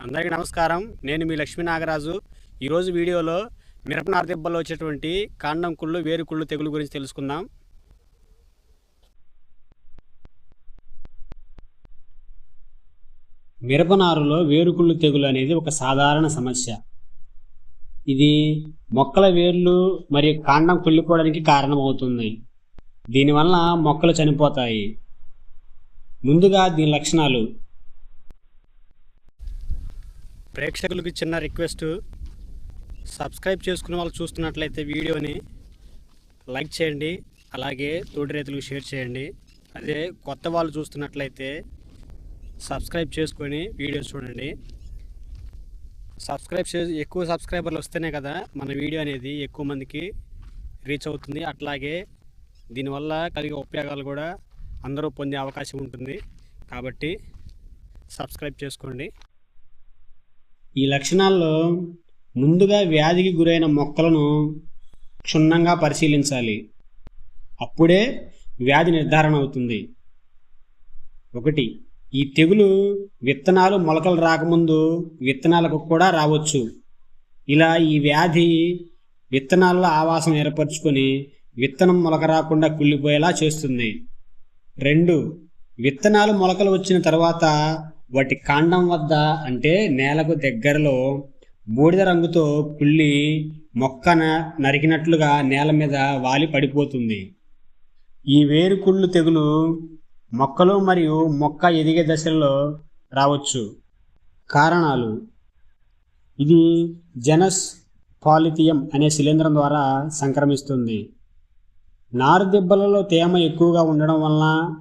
అందరికీ నమస్కారం. నేను మీ లక్ష్మీ నాగరాజు. ఈరోజు వీడియోలో మిరప నారదిబ్బల్లో వచ్చేటువంటి కాండం కుళ్ళు వేరు కుళ్ళు తెగులు గురించి తెలుసుకుందాం. మిరపనారులో వేరుకుళ్ళు తెగులు అనేది ఒక సాధారణ సమస్య. ఇది మొక్కల వేర్లు మరియు కాండం కుళ్ళిపోవడానికి కారణమవుతుంది. దీనివల్ల మొక్కలు చనిపోతాయి. ముందుగా దీని లక్షణాలు. ప్రేక్షకులకి చిన్న రిక్వెస్ట్. సబ్స్క్రైబ్ చేసుకున్న వాళ్ళు చూస్తున్నట్లయితే వీడియోని లైక్ చేయండి అలాగే తోటి రైతులకు షేర్ చేయండి. అదే కొత్త వాళ్ళు చూస్తున్నట్లయితే సబ్స్క్రైబ్ చేసుకొని వీడియో చూడండి. సబ్స్క్రైబ్ చే ఎక్కువ సబ్స్క్రైబర్లు వస్తేనే కదా మన వీడియో అనేది ఎక్కువ మందికి రీచ్ అవుతుంది. అట్లాగే దీనివల్ల కలిగే ఉపయోగాలు కూడా అందరూ పొందే అవకాశం ఉంటుంది. కాబట్టి సబ్స్క్రైబ్ చేసుకోండి. ఈ లక్షణాల్లో ముందుగా వ్యాధికి గురైన మొక్కలను క్షుణ్ణంగా పరిశీలించాలి. అప్పుడే వ్యాధి నిర్ధారణ అవుతుంది. ఒకటి ఈ తెగులు విత్తనాలు మొలకలు రాకముందు విత్తనాలకు కూడా రావచ్చు. ఇలా ఈ వ్యాధి విత్తనాల్లో ఆవాసం ఏర్పరచుకొని విత్తనం మొలక రాకుండా కుళ్ళిపోయేలా చేస్తుంది. రెండు విత్తనాలు మొలకలు వచ్చిన తర్వాత వాటి కాండం వద్ద అంటే నేలకు దగ్గరలో బూడిద రంగుతో కుళ్ళి మొక్క నరికినట్లుగా నేల మీద వాలి పడిపోతుంది. ఈ వేరుకుళ్ళు తెగులు మొక్కలు మరియు మొక్క ఎదిగే దశల్లో రావచ్చు. కారణాలు. ఇది జనస్ పాలిథియం అనే శిలీంధ్రం ద్వారా సంక్రమిస్తుంది. నారు దెబ్బలలో తేమ ఎక్కువగా ఉండడం వలన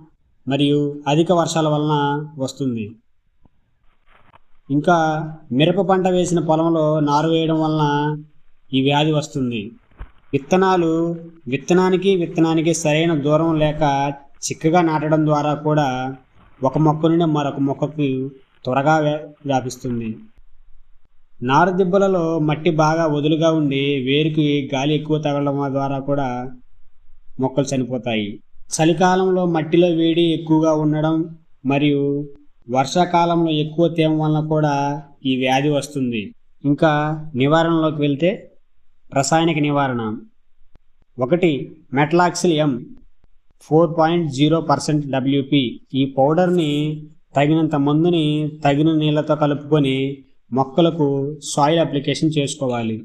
మరియు అధిక వర్షాల వలన వస్తుంది. ఇంకా మిరప పంట వేసిన పొలంలో నారు వేయడం వలన ఈ వ్యాధి వస్తుంది. విత్తనాలు విత్తనానికి విత్తనానికి సరైన దూరం లేక చిక్కగా నాటడం ద్వారా కూడా ఒక మొక్క నుండి మరొక మొక్కకు త్వరగా వ్యా- వ్యాపిస్తుంది. నారు దిబ్బలలో మట్టి బాగా వదులుగా ఉండి వేరుకి గాలి ఎక్కువ తగలడం ద్వారా కూడా మొక్కలు చనిపోతాయి. చలికాలంలో మట్టిలో వేడి ఎక్కువగా ఉండడం మరియు వర్షాకాలంలో ఎక్కువ తేమ వలన కూడా ఈ వ్యాధి వస్తుంది. ఇంకా నివారణలోకి వెళ్తే రసాయనిక నివారణ. ఒకటి metalaxyl M. Four point zero percent WP. ఈ పౌడర్ని తగినంత మందుని తగిన నీళ్ళతో కలుపుకొని మొక్కలకు సాయిల్ అప్లికేషన్ చేసుకోవాలి.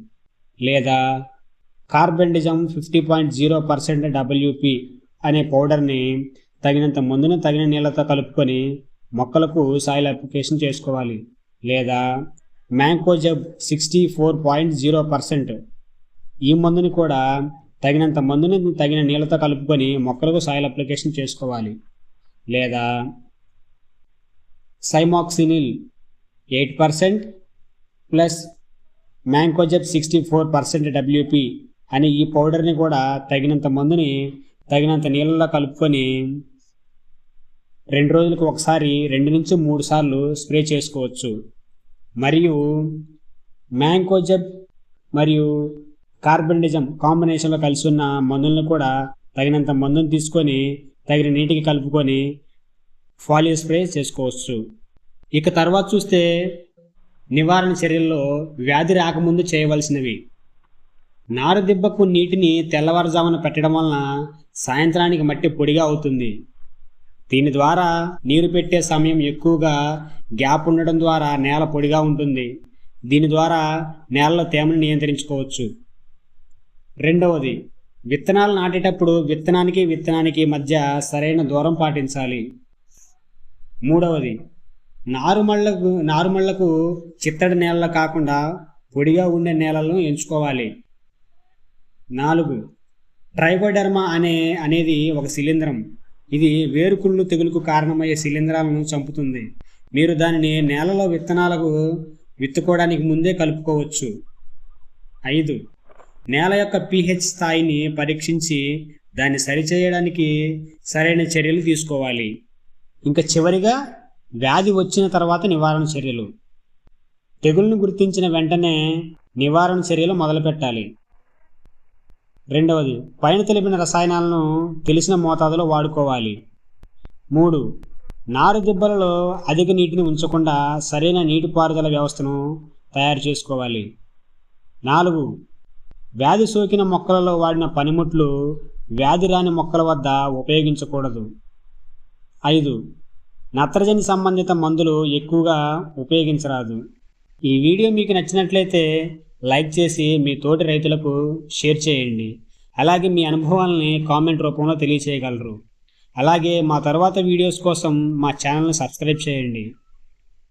లేదా carbendazim fifty point zero percent WP అనే పౌడర్ని తగినంత మందుని తగిన నీళ్ళతో కలుపుకొని మొక్కలకు సాయిల్ అప్లికేషన్ చేసుకోవాలి. లేదా mancozeb sixty four point zero percent ఈ మందుని కూడా తగినంత మందుని తగిన నీళ్ళతో కలుపుకొని మొక్కలకు సాయిల్ అప్లికేషన్ చేసుకోవాలి. లేదా cymoxanil eight percent plus mancozeb sixty four percent WP అనే ఈ పౌడర్ని కూడా తగినంత మందుని తగినంత నీళ్ళలో కలుపుకొని రెండు రోజులకు ఒకసారి రెండు నుంచి మూడు సార్లు స్ప్రే చేసుకోవచ్చు. మరియు మ్యాంకోజెబ్ మరియు కార్బన్డిజం కాంబినేషన్లో కలిసి ఉన్న మందులను కూడా తగినంత మందును తీసుకొని తగిన నీటికి కలుపుకొని ఫాలియో స్ప్రే చేసుకోవచ్చు. ఇక తర్వాత చూస్తే నివారణ చర్యల్లో వ్యాధి రాకముందు చేయవలసినవి. నారు దిబ్బకు నీటిని తెల్లవారుజామున పెట్టడం వలన సాయంత్రానికి మట్టి పొడిగా అవుతుంది. దీని ద్వారా నీరు పెట్టే సమయం ఎక్కువగా గ్యాప్ ఉండడం ద్వారా నేల పొడిగా ఉంటుంది. దీని ద్వారా నేలలో తేమను నియంత్రించుకోవచ్చు. రెండవది విత్తనాలు నాటేటప్పుడు విత్తనానికి విత్తనానికి మధ్య సరైన దూరం పాటించాలి. మూడవది నారుమళ్ళకు నారుమళ్ళకు చిత్తడి నేలలు కాకుండా పొడిగా ఉండే నేలలను ఎంచుకోవాలి. నాలుగు ట్రైకోడెర్మా అనే అనేది ఒక శిలీంధ్రం ఇది వేరుకుళ్ళు తెగులుకు కారణమయ్యే శిలీంధ్రాలను చంపుతుంది. మీరు దానిని నేలలో విత్తనాలకు విత్తుకోవడానికి ముందే కలుపుకోవచ్చు. ఐదు. నేల యొక్క పీహెచ్ స్థాయిని పరీక్షించి దాన్ని సరిచేయడానికి సరైన చర్యలు తీసుకోవాలి. ఇంకా చివరిగా వ్యాధి వచ్చిన తర్వాత నివారణ చర్యలు. తెగుళ్ళను గుర్తించిన వెంటనే నివారణ చర్యలు మొదలుపెట్టాలి. రెండవది పైన తెలిపిన రసాయనాలను తెలిసిన మోతాదులో వాడుకోవాలి. మూడు నారు దిబ్బలలో అధిక నీటిని ఉంచకుండా సరైన నీటిపారుదల వ్యవస్థను తయారు చేసుకోవాలి. నాలుగు వ్యాధి సోకిన మొక్కలలో వాడిన పనిముట్లు వ్యాధి రాని మొక్కల వద్ద ఉపయోగించకూడదు. ఐదు నత్రజని సంబంధిత మందులు ఎక్కువగా ఉపయోగించరాదు. ఈ వీడియో మీకు నచ్చినట్లయితే లైక్ చేసి మీ తోటి రైతులకు షేర్ చేయండి. అలాగే మీ అనుభవాలని కామెంట్ రూపంలో తెలియచేయగలరు. అలాగే మా తర్వాత వీడియోస్ కోసం మా ఛానల్ని సబ్స్క్రైబ్ చేయండి.